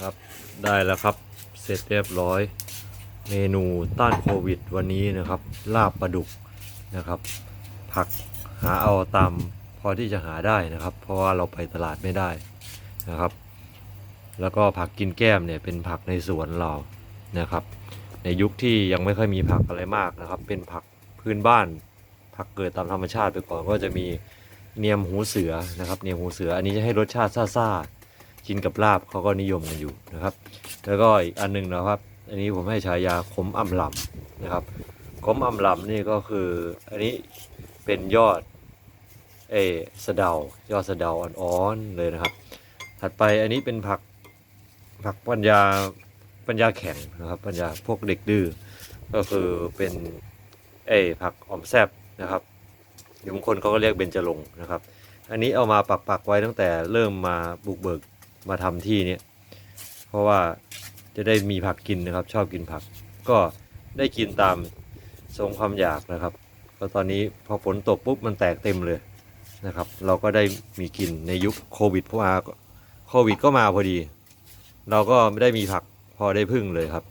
ครับ ได้แล้วครับ เสร็จเรียบร้อย เมนูต้านโควิดวันนี้นะครับ ลาบปลาดุกนะครับ ผักหาเอาตามพอที่จะหาได้นะครับ เพราะว่าเราไปตลาดไม่ได้นะครับ แล้วก็ผักกินแก้มเนี่ยเป็นผักในสวนเรานะครับ ในยุคที่ยังไม่ค่อยมีผักอะไรมากนะครับ เป็นผักพื้นบ้าน ผักเกิดตามธรรมชาติไปก่อนก็จะมีเนียมหูเสือนะครับ เนียมหูเสืออันนี้จะให้รสชาติซ่าๆ กินกับลาบเขาก็นิยมกันอยู่นะครับ แล้วก็อีกอันหนึงนะครับ อันนี้ผมให้ฉายาขมอ่ำลำนะครับขมอ่ำลำนี่ก็คืออันนี้เป็นยอดเอสะเดายอดสะเดาอ่อนๆเลยนะครับ ถัดไปอันนี้เป็นผักผักปัญญาปัญญาแข็งนะครับ ปัญญาพวกเด็กดื้อก็คือเป็นเอผักอ่อมแซบนะครับบางคนเขาก็เรียกเบญจรงนะครับ อันนี้เอามาปักปักๆไว้ตั้งแต่เริ่มมาบุกเบิก มาทำที่นี้เพราะว่าจะได้มีผักกินนะครับ ชอบกินผัก ก็ได้กินตามทรงความอยากนะครับก็ตอนนี้พอฝนตกปุ๊บมันแตกเต็มเลยนะครับ เราก็ได้มีกินในยุคโควิดเพราะว่าโควิดก็มาพอดี เราก็ไม่ได้มีผักพอได้พึ่งเลยครับ